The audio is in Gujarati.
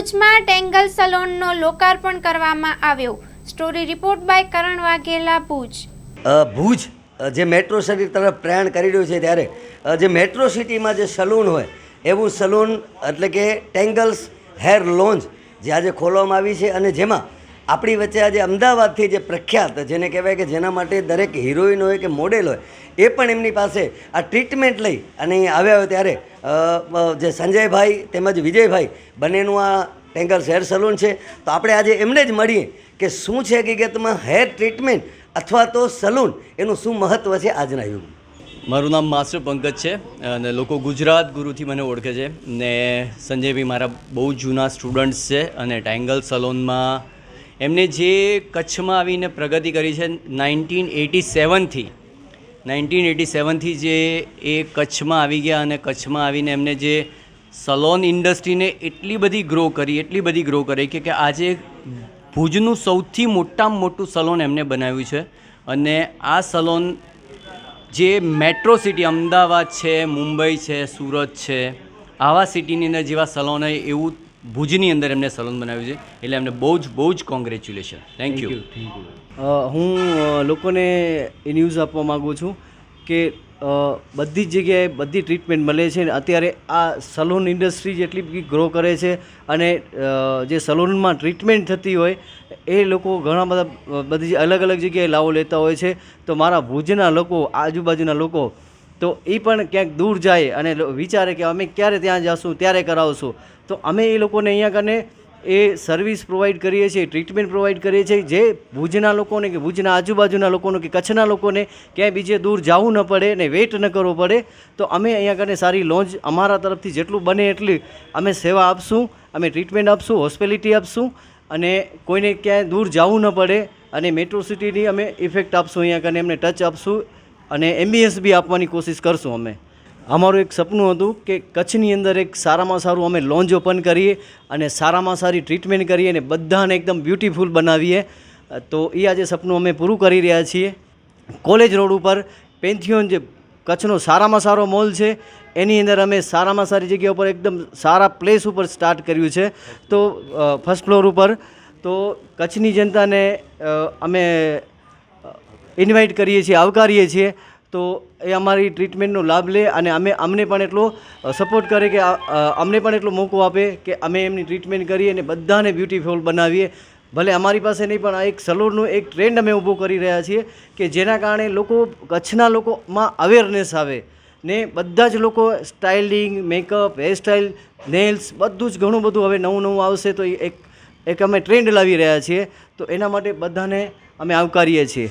ભુજમાં ટેંગલ સલોનનો લોકાર્પણ કરવામાં આવ્યો. Story report by Karan Vaghela, Bhuj. Bhuj જે મેટ્રો સિટી તરફ પ્રયાણ કરી રહ્યું છે ત્યારે જે મેટ્રો સિટીમાં જે સલૂન હોય, એવું સલૂન એટલે કે ટેંગલ્સ હેર લોન્જ જે આજે ખોલવામાં આવી છે અને જેમાં આપણી વચ્ચે આજે અમદાવાદથી જે પ્રખ્યાત, જેને કહેવાય કે જેના માટે દરેક હિરોઈન હોય કે મોડેલ હોય, એ પણ એમની પાસે આ ટ્રીટમેન્ટ લઈ અને આવ્યા હોય ત્યારે જે સંજયભાઈ તેમજ વિજયભાઈ બંનેનું આ ટેંગલ્સ હેર સલૂન છે. તો આપણે આજે એમને જ મળીએ કે શું છે હકીકતમાં હેર ટ્રીટમેન્ટ અથવા તો સલૂન એનું શું મહત્ત્વ છે આજના યુગમાં મારું નામ માસ્ટર પંકજ છે અને લોકો ગુજરાત ગુરુથી મને ઓળખે છે ને સંજયભાઈ મારા બહુ જૂના સ્ટુડન્ટ્સ છે અને ટેંગલ સલોનમાં એમને જે કચ્છમાં આવીને પ્રગતિ કરી છે, નાઇન્ટીન એટી સેવનથી નાઇન્ટીન એટી સેવનથી જે એ કચ્છમાં આવી ગયા અને કચ્છમાં આવીને એમને જે સલોન ઇન્ડસ્ટ્રીને એટલી બધી ગ્રો કરી, એટલી બધી ગ્રો કરી કે કે આજે ભુજનું સૌથી મોટામાં મોટું સલોન એમને બનાવ્યું છે. અને આ સલોન જે મેટ્રો સિટી અમદાવાદ છે, મુંબઈ છે, સુરત છે, આવા સિટીની અંદર જેવા સલોન હોય એવું ભુજની અંદર એમને સલોન બનાવ્યું છે. એટલે એમને બહુ જ બહુ જ કોંગ્રેચ્યુલેશન થેન્ક યુ હું લોકોને એ ન્યૂઝ આપવા માગું છું કે બધી જ જગ્યાએ બધી ટ્રીટમેન્ટ મળે છે અને અત્યારે આ સલૂન ઇન્ડસ્ટ્રી જેટલી બધી ગ્રો કરે છે અને જે સલૂનમાં ટ્રીટમેન્ટ થતી હોય એ લોકો ઘણા બધા બધી અલગ અલગ જગ્યાએ લાવો લેતા હોય છે. તો મારા ભુજના લોકો આજુબાજુના લોકો તો એ પણ ક્યાંક દૂર જાય અને વિચારે કે અમે ક્યારે ત્યાં જશું, ત્યારે કરાવશું. તો અમે એ લોકોને અહીંયા કને એ સર્વિસ પ્રોવાઈડ કરીએ છીએ ટ્રીટમેન્ટ પ્રોવાઈડ કરીએ છીએ. જે ભુજના લોકોને કે ભુજના આજુબાજુના લોકોને કે કચ્છના લોકોને ક્યાંય બીજે દૂર જવું ન પડે ને વેઇટ ન કરવો પડે, તો અમે અહીંયા કને સારી લોન્જ અમારા તરફથી જેટલું બને એટલી અમે સેવા આપશું, અમે ટ્રીટમેન્ટ આપશું હોસ્પિલિટી આપશું અને કોઈને ક્યાંય દૂર જવું ન પડે અને મેટ્રો સિટીની અમે ઇફેક્ટ આપશું અહીંયા કને, એમને ટચ આપશું. અને એમબીએસ બી આપવાની કોશિશ કરશું અમે. અમારું એક સપનું હતું કે કચ્છની અંદર એક સારામાં સારું અમે લોન્જ ઓપન કરીએ અને સારામાં સારી ટ્રીટમેન્ટ કરીએ અને બધાને એકદમ બ્યુટીફુલ બનાવીએ. તો એ આજે સપનું અમે પૂરું કરી રહ્યા છીએ. કોલેજ રોડ ઉપર પેન્થિયોન જે કચ્છનો સારામાં સારો મોલ છે, એની અંદર અમે સારામાં સારી જગ્યા ઉપર એકદમ સારા પ્લેસ ઉપર સ્ટાર્ટ કર્યું છે. તો ફર્સ્ટ ફ્લોર ઉપર તો કચ્છની જનતાને અમે ઇન્વાઇટ કરીએ છીએ, આવકારીએ છીએ, તો એ અમારી ટ્રીટમેન્ટનો લાભ લે અને અમે, અમને પણ એટલો સપોર્ટ કરે કે અમને પણ એટલો મોકો આપે કે અમે એમની ટ્રીટમેન્ટ કરીએ અને બધાને બ્યુટીફુલ બનાવીએ. ભલે અમારી પાસે નહીં, પણ આ એક સલૂનનો એક ટ્રેન્ડ અમે ઊભો કરી રહ્યા છીએ કે જેના કારણે લોકો, કચ્છના લોકોમાં અવેરનેસ આવે ને બધા જ લોકો સ્ટાઇલિંગ મેકઅપ હેરસ્ટાઇલ નેલ્સ બધું જ ઘણું બધું હવે નવું નવું આવશે તો એક એક અમે ટ્રેન્ડ લાવી રહ્યા છીએ. તો એના માટે બધાને અમે આવકારીએ છીએ.